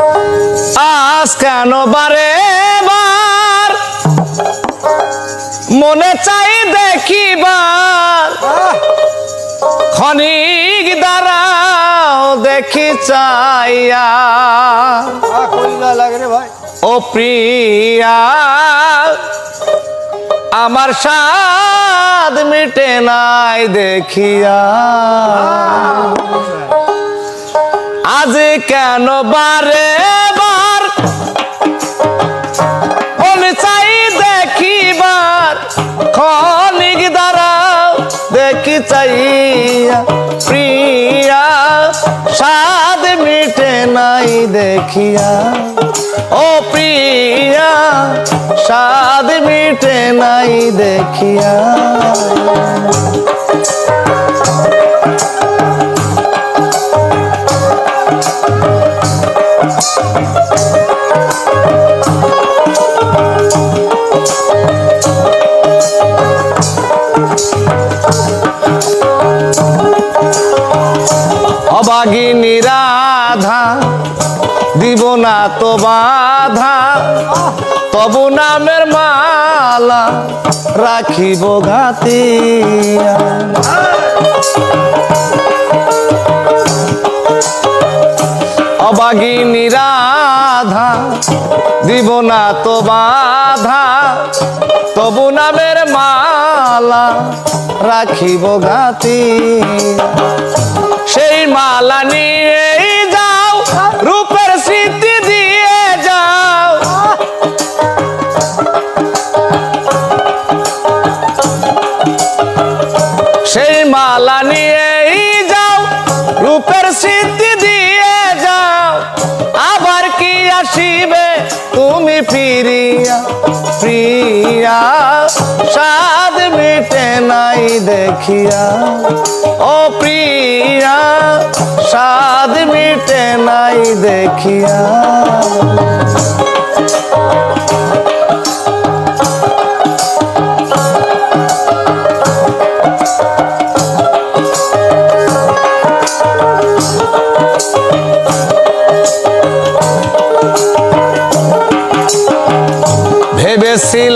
আজ কেন বারে বার মনে চাই দেখিবার। ক্ষণিক দাঁড়াও দেখি চাইয়া। কইলা লাগে ভাই। ও প্রিয়া আমার স্বাদ মিটে নাই দেখিয়া। আজ কেন বারে বার? মনে চাই দেখিবার খনিক দাঁড়াও, দেখি চাইয়া, প্রিয়া, স্বাদ মিটে নাই দেখিয়া। ও প্রিয়া, স্বাদ মিটে নাই দেখিয়া। দিব না তো বাধা, তবু নামের মালা রাখিব ঘাতিয়া। অবাগিনী রাধা, দিব না তো বাধা, তবু নামের মালা রাখিব গাতি সেই মালা নিয়ে মালা নিয়ে যাও, রূপের স্মৃতি দিয়ে যাও। আবার কি আসিবে তুমি ফিরিয়া প্রিয়া স্বাদ মিটে নাই দেখিয়া। ও প্রিয়া, স্বাদ মিটে নাই দেখিয়া।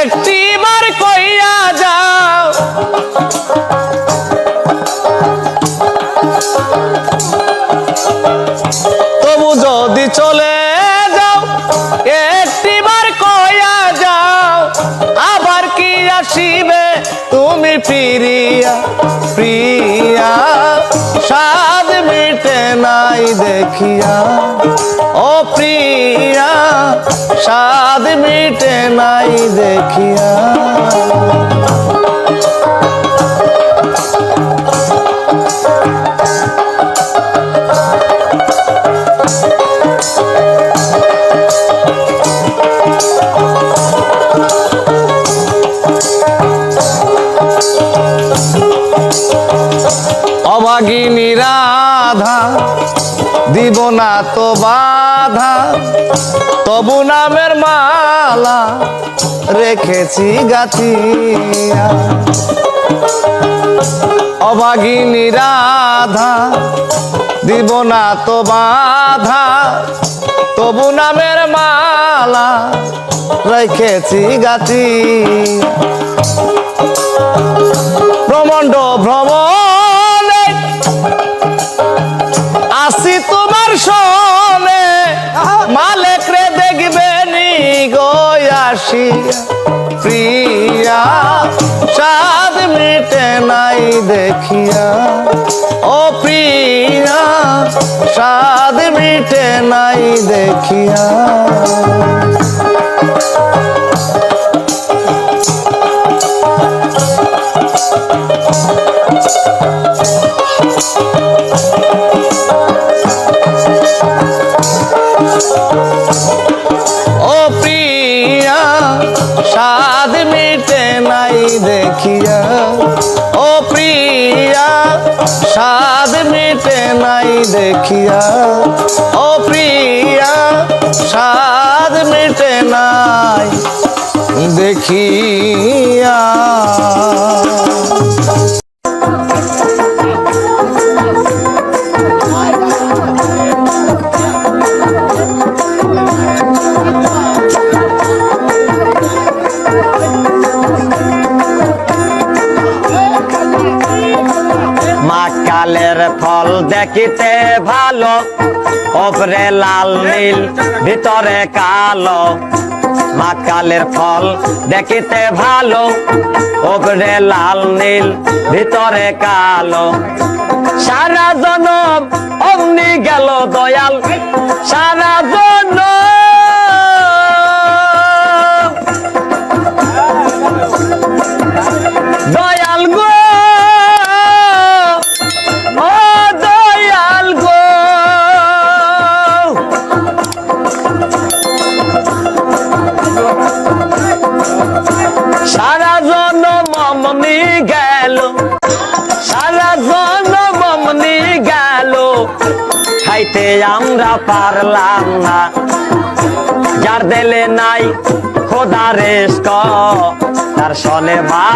একটি কইয়া যাও। তবু যদি চলে যাও কইয়া যাও। আবার তুমি প্রিয়া নাই দেখিয়া, ও প্রিয়া স্বাদ মিটে নাই দেখিয়া। অভাগিনী রাধা দিব না তো বাধা, তবু নামের মালা রেখেছি গাছিয়া। অভাগিনী রাধা, দিব না তো বাধা, তবু নামের মালা রেখেছি গাছি আসি প্রিয়া চাঁদ মেটে নাই দেখিয়া। ও প্রিয়া চাঁদ মেটে নাই দেখিয়া। দেখিয়া ও প্রিয়া স্বাদ মিটে নাই দেখিয়া। ফল দেখিতে ভালো, ওপরে লাল নীল, ভিতরে কালো। মাকালের ফল দেখিতে ভালো, ওপরে লাল নীল, ভিতরে কালো। সারা জনম অগ্নি গেল দয়াল, সারা খাইতে আমরা পারলাম না। যার দেলে নাই খোদা রেস্ক তার সনে মা